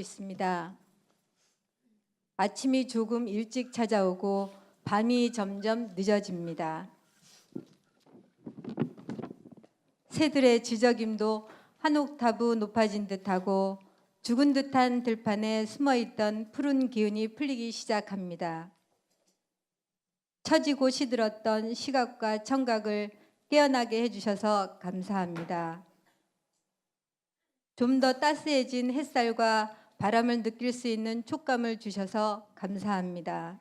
있습니다. 아침이 조금 일찍 찾아오고 밤이 점점 늦어집니다. 새들의 지저김도 한 옥타브 높아진 듯하고 죽은 듯한 들판에 숨어 있던 푸른 기운이 풀리기 시작합니다. 처지고 시들었던 시각과 청각을 깨어나게 해주셔서 감사합니다. 좀 더 따스해진 햇살과 바람을 느낄 수 있는 촉감을 주셔서 감사합니다.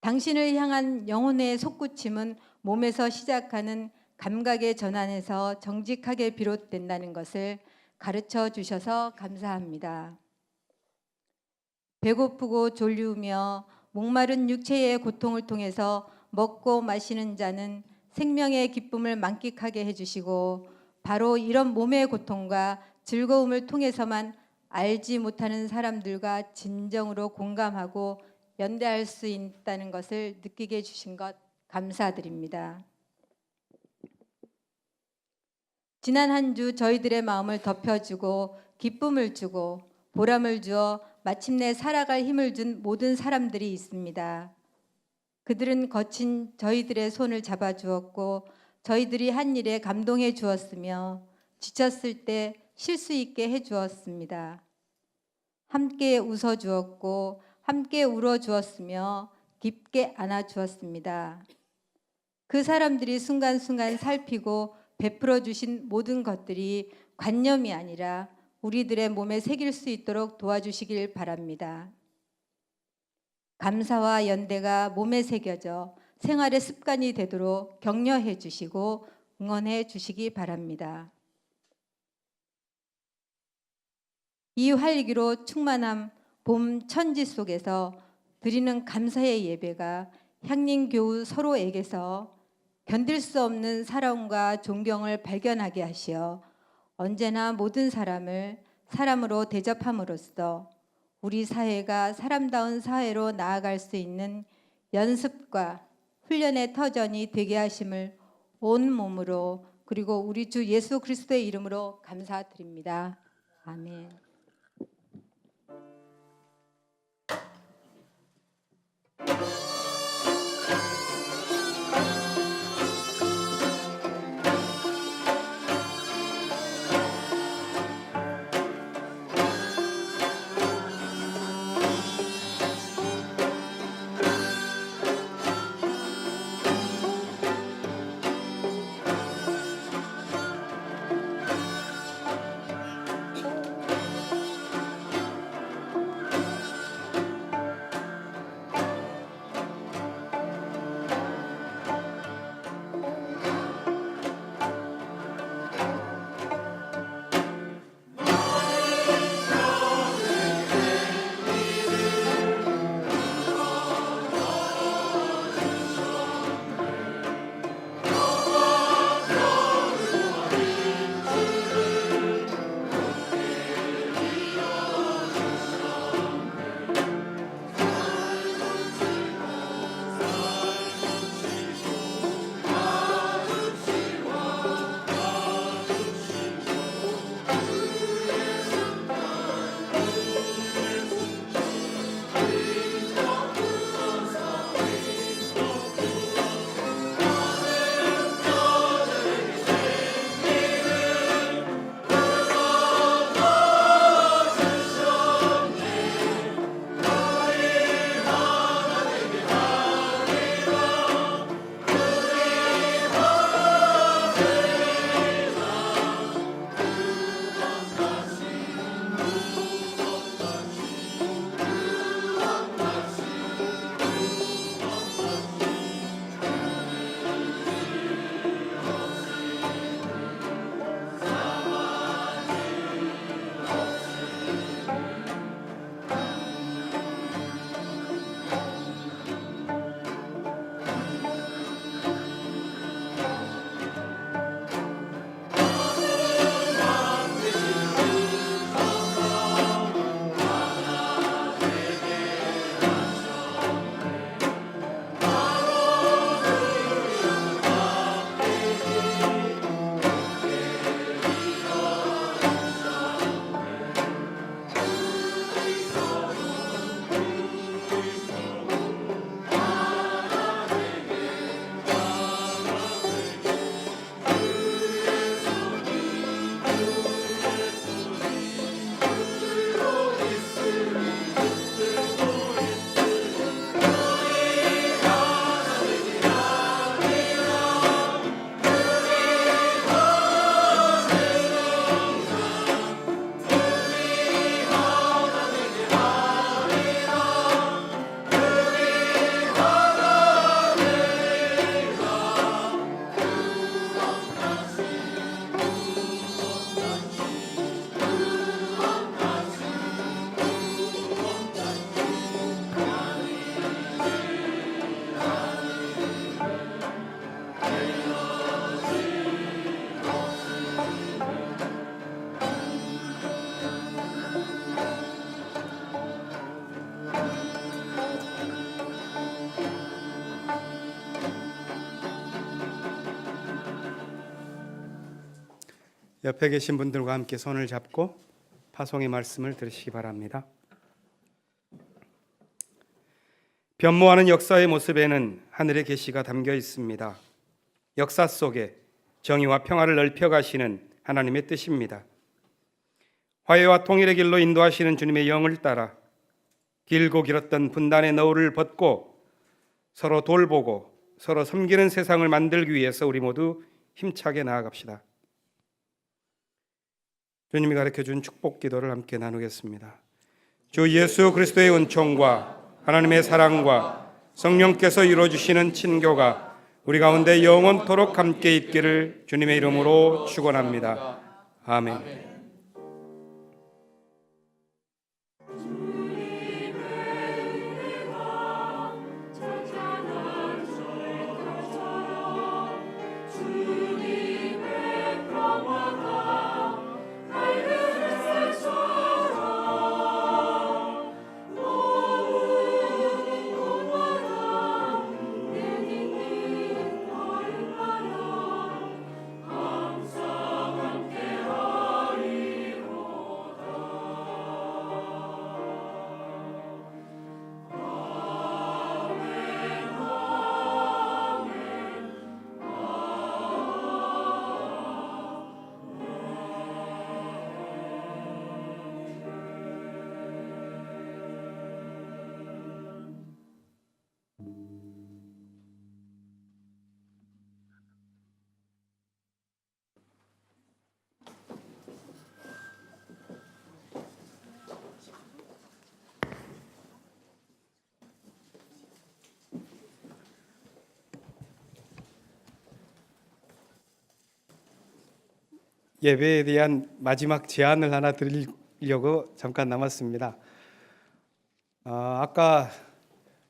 당신을 향한 영혼의 솟구침은 몸에서 시작하는 감각의 전환에서 정직하게 비롯된다는 것을 가르쳐 주셔서 감사합니다. 배고프고 졸리우며 목마른 육체의 고통을 통해서 먹고 마시는 자는 생명의 기쁨을 만끽하게 해주시고 바로 이런 몸의 고통과 즐거움을 통해서만 알지 못하는 사람들과 진정으로 공감하고 연대할 수 있다는 것을 느끼게 해주신 것 감사드립니다. 지난 한 주 저희들의 마음을 덮여주고 기쁨을 주고 보람을 주어 마침내 살아갈 힘을 준 모든 사람들이 있습니다. 그들은 거친 저희들의 손을 잡아 주었고 저희들이 한 일에 감동해 주었으며 지쳤을 때 쉴 수 있게 해 주었습니다. 함께 웃어 주었고 함께 울어 주었으며 깊게 안아 주었습니다. 그 사람들이 순간순간 살피고 베풀어 주신 모든 것들이 관념이 아니라 우리들의 몸에 새길 수 있도록 도와주시길 바랍니다. 감사와 연대가 몸에 새겨져 생활의 습관이 되도록 격려해 주시고 응원해 주시기 바랍니다. 이 활기로 충만함 봄 천지 속에서 드리는 감사의 예배가 향림교우 서로에게서 견딜 수 없는 사랑과 존경을 발견하게 하시어 언제나 모든 사람을 사람으로 대접함으로써 우리 사회가 사람다운 사회로 나아갈 수 있는 연습과 훈련의 터전이 되게 하심을 온 몸으로 그리고 우리 주 예수 그리스도의 이름으로 감사드립니다. 아멘. 옆에 계신 분들과 함께 손을 잡고 파송의 말씀을 들으시기 바랍니다. 변모하는 역사의 모습에는 하늘의 계시가 담겨 있습니다. 역사 속에 정의와 평화를 넓혀 가시는 하나님의 뜻입니다. 화해와 통일의 길로 인도하시는 주님의 영을 따라 길고 길었던 분단의 너울을 벗고 서로 돌보고 서로 섬기는 세상을 만들기 위해서 우리 모두 힘차게 나아갑시다. 주님이 가르쳐 준 축복 기도를 함께 나누겠습니다. 주 예수 그리스도의 은총과 하나님의 사랑과 성령께서 이루어 주시는 친교가 우리 가운데 영원토록 함께 있기를 주님의 이름으로 축원합니다. 아멘. 예배에 대한 마지막 제안을 하나 드리려고 잠깐 남았습니다. 아, 아까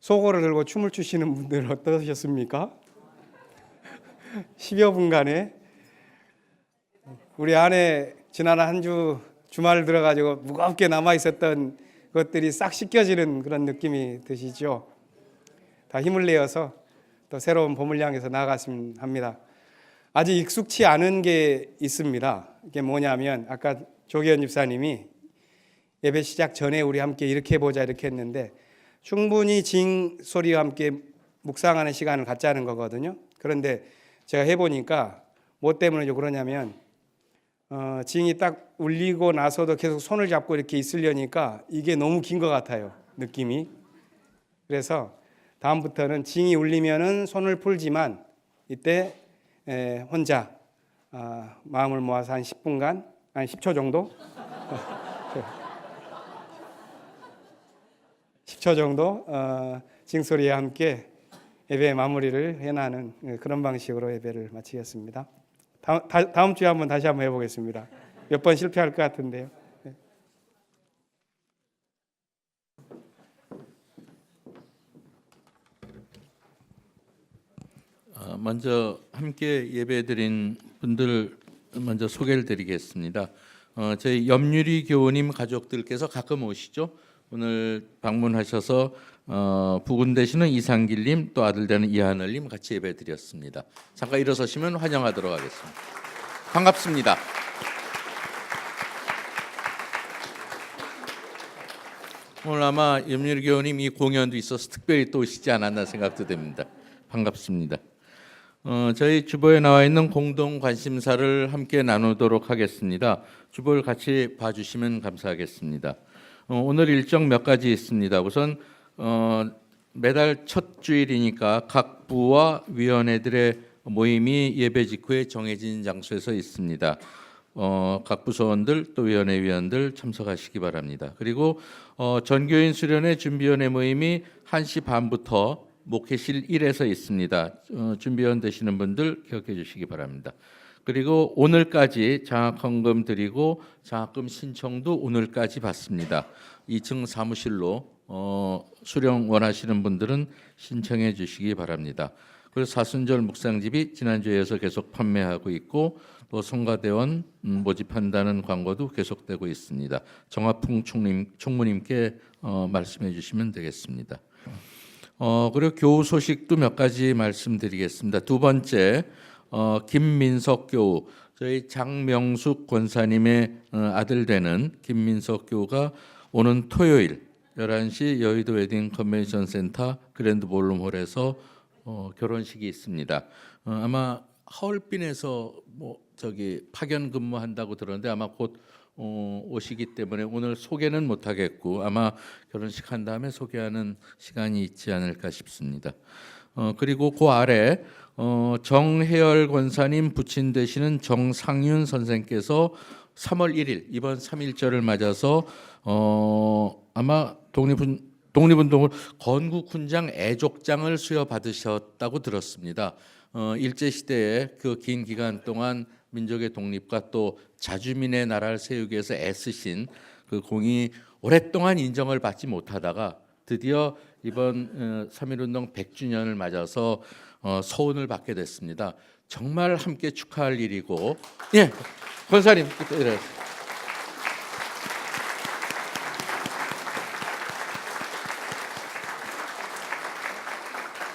소고를 들고 춤을 추시는 분들 어떠셨습니까? 10여 분간에 우리 안에 지난 한 주 주말 들어가지고 무겁게 남아 있었던 것들이 싹 씻겨지는 그런 느낌이 드시죠? 다 힘을 내어서 또 새로운 봄을 향해서 나아갔으면 합니다. 아직 익숙치 않은 게 있습니다. 이게 뭐냐면 아까 조기현 집사님이 예배 시작 전에 우리 함께 이렇게 해보자 이렇게 했는데 충분히 징 소리와 함께 묵상하는 시간을 갖자는 거거든요. 그런데 제가 해보니까 뭐 때문에 그러냐면 어, 징이 딱 울리고 나서도 계속 손을 잡고 이렇게 있으려니까 이게 너무 긴 것 같아요. 느낌이. 그래서 다음부터는 징이 울리면은 손을 풀지만 이때 에, 혼자 아, 마음을 모아서 한 10분간 한 10초 정도 10초 정도 어, 징소리와 함께 예배 마무리를 해나는 예, 그런 방식으로 예배를 마치겠습니다. 다음, 다, 다음 주에 한번 다시 한번 해보겠습니다. 몇 번 실패할 것 같은데요. 먼저 함께 예배드린 분들 먼저 소개를 드리겠습니다. 어, 저희 염유리 교우님 가족들께서 가끔 오시죠. 오늘 방문하셔서 어, 부군 되시는 이상길님 또 아들 되는 이하늘님 같이 예배드렸습니다. 잠깐 일어서시면 환영하도록 하겠습니다. 반갑습니다. 오늘 아마 염유리 교우님 이 공연도 있어서 특별히 또 오시지 않았나 생각도 됩니다. 반갑습니다. 어, 저희 주보에 나와 있는 공동 관심사를 함께 나누도록 하겠습니다. 주보를 같이 봐주시면 감사하겠습니다. 어, 오늘 일정 몇 가지 있습니다. 우선 어, 매달 첫 주일이니까 각 부와 위원회들의 모임이 예배 직후에 정해진 장소에서 있습니다. 어, 각 부서원들 또 위원회 위원들 참석하시기 바랍니다. 그리고 어, 전교인 수련회 준비위원회 모임이 1시 반부터 목회실 1에서 있습니다. 어, 준비원 되시는 분들 기억해 주시기 바랍니다. 그리고 오늘까지 장학헌금 드리고 장학금 신청도 오늘까지 받습니다. 2층 사무실로 어, 수령 원하시는 분들은 신청해 주시기 바랍니다. 그리고 사순절 묵상집이 지난주에서 계속 판매하고 있고 또 성가대원 음, 모집한다는 광고도 계속되고 있습니다. 정화풍 총무님께 어, 말씀해 주시면 되겠습니다. 어, 그리고 교우 소식도 몇 가지 말씀드리겠습니다. 두 번째, 어, 김민석 교우 저희 장명숙 권사님의 어, 아들 되는 김민석 교가 오는 토요일 11시 여의도 웨딩 컨벤션 센터 그랜드 볼룸홀에서 어, 결혼식이 있습니다. 어, 아마 하얼빈에서 뭐 저기 파견 근무한다고 들었는데 아마 곧 어, 오시기 때문에 오늘 소개는 못 하겠고 아마 결혼식 한 다음에 소개하는 시간이 있지 않을까 싶습니다. 어, 그리고 그 아래 어, 정혜열 권사님 부친 되시는 정상윤 선생께서 3월 1일 이번 3.1절을 맞아서 어, 아마 독립운 독립운동을 건국훈장 애족장을 수여받으셨다고 들었습니다. 어, 일제 시대에 그 긴 기간 동안 민족의 독립과 또 자주민의 나라를 세우기 위해서 애쓰신 그 공이 오랫동안 인정을 받지 못하다가 드디어 이번 어, 3.1운동 100주년을 맞아서 어, 서운을 받게 됐습니다. 정말 함께 축하할 일이고 예 권사님 이래.